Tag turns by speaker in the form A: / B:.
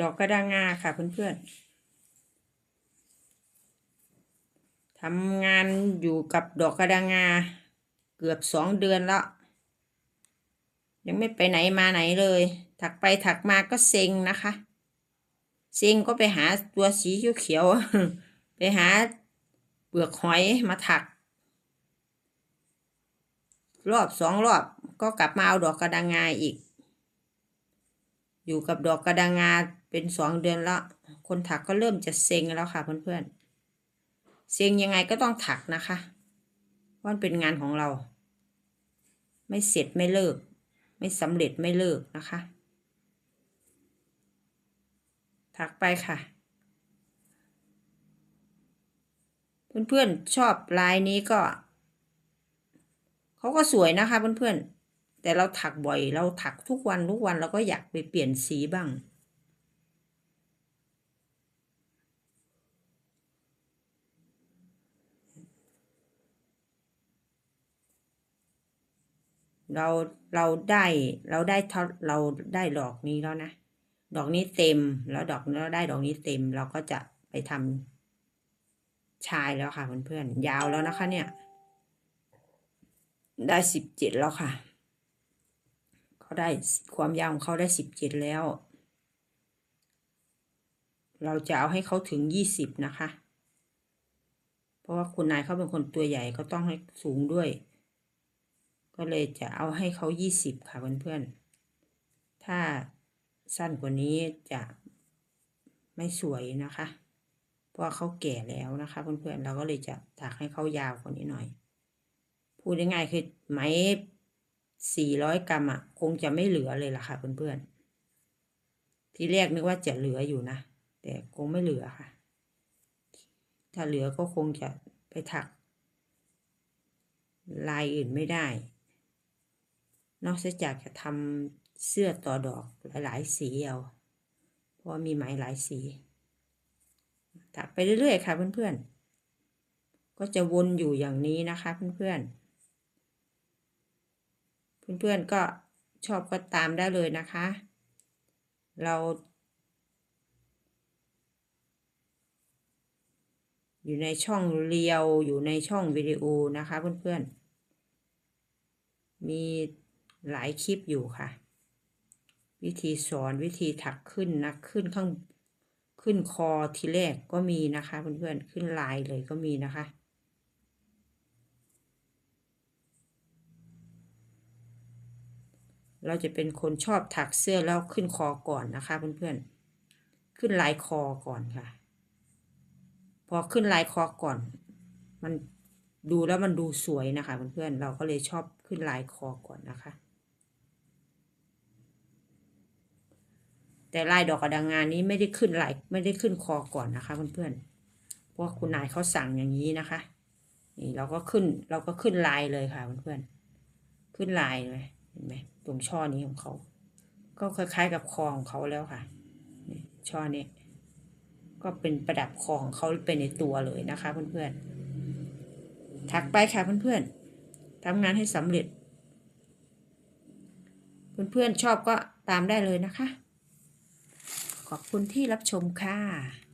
A: ดอกกระดางงาค่ะเพื่อนๆทำงานอยู่กับดอกกระดางงา เกือบสองเดือนแล้ว ยังไม่ไปไหนมาไหนเลย ถักไปถักมาก็เซ็งนะคะ เซ็งก็ไปหาตัวสีเขียวๆไปหาเปลือกหอยมาถัก รอบสองรอบก็กลับมาเอาดอกกระดังงาอีก อยู่กับดอกกระดังงาเป็นสองเดือนแล้วคนถักก็เริ่มจะเซ็งแล้วค่ะเพื่อนๆ เซ็งยังไงก็ต้องถักนะคะเพรานเป็นงานของเรา ไม่เสร็จไม่เลิก ไม่สำเร็จไม่เลิกนะคะ ถักไปค่ะ เพื่อนๆชอบลายนี้ก็ เขาก็สวยนะคะเพื่อนๆ แต่เราถักบ่อย เราถักทุกวันทุกวันเราก็อยากไปเปลี่ยนสีบ้าง เราเราได้เราได้เท่าเราได้ดอกนี้แล้วนะ ดอกนี้เต็มแล้วดอกเราได้ดอกนี้เต็มเราก็จะไปทำชายแล้วค่ะเพื่อนๆยาวแล้วนะคะเนี่ย ได้สิบเจ็ดแล้วค่ะ เขาได้ความยาวของเขาได้สิบเจ็ดแล้ว เราจะเอาให้เขาถึงยี่สิบนะคะ เพราะว่าคุณนายเขาเป็นคนตัวใหญ่ก็ต้องให้สูงด้วย ก็เลยจะเอาให้เขายี่สิบค่ะเพื่อนๆ ถ้าสั้นกว่านี้จะไม่สวยนะคะ เพราะเขาแก่แล้วนะคะเพื่อนๆ เราก็เลยจะถักให้เขายาวกว่านี้หน่อย พูดง่ายๆคือไหม สี่ร้อยกรัมอะ คงจะไม่เหลือเลยล่ะค่ะเพื่อนๆ ที่แรกนึกว่าจะเหลืออยู่นะ แต่คงไม่เหลือค่ะ ถ้าเหลือก็คงจะไปถัก ลายอื่นไม่ได้ นอกจากจะทำเสื้อต่อดอกหลายๆสีเอา เพราะมีไหมหลายสี ถักไปเรื่อยๆค่ะเพื่อนๆ ก็จะวนอยู่อย่างนี้นะคะเพื่อนๆ เพื่อนๆก็ชอบก็ตามได้เลยนะคะ เรา อยู่ในช่องเรียวอยู่ในช่องวิดีโอนะคะเพื่อนๆ มีหลายคลิปอยู่ค่ะ วิธีสอนวิธีถักขึ้นนะขึ้นข้างขึ้นคอทีแรกก็มีนะคะเพื่อนๆ ขึ้นลายเลยก็มีนะคะ เราจะเป็นคนชอบถักเสื้อแล้วขึ้นคอก่อนนะคะเพื่อนๆ ขึ้นลายคอก่อนค่ะ พอขึ้นลายคอก่อน มันดูแล้วมันดูสวยนะคะเพื่อนๆ เราก็เลยชอบขึ้นลายคอก่อนนะคะ แต่ลายดอกกระดังงานนี้ไม่ได้ขึ้นลายไม่ได้ขึ้นคอก่อนนะคะเพื่อนๆ เพราะคุณนายเขาสั่งอย่างนี้นะคะ นี่เราก็ขึ้นเราก็ขึ้นลายเลยค่ะเพื่อนๆ ขึ้นลายเลย ห็นไหมตรงช่อนี้ของเขา ก็คล้ายๆกับคอของเขาแล้วค่ะช่อนี้ก็เป็นประดับคอของเขาไปในตัวเลยนะคะเพื่อนๆถักไปค่ะเพื่อนๆทำงานให้สำเร็จ เพื่อนๆชอบก็ตามได้เลยนะคะ ขอบคุณที่รับชมค่ะ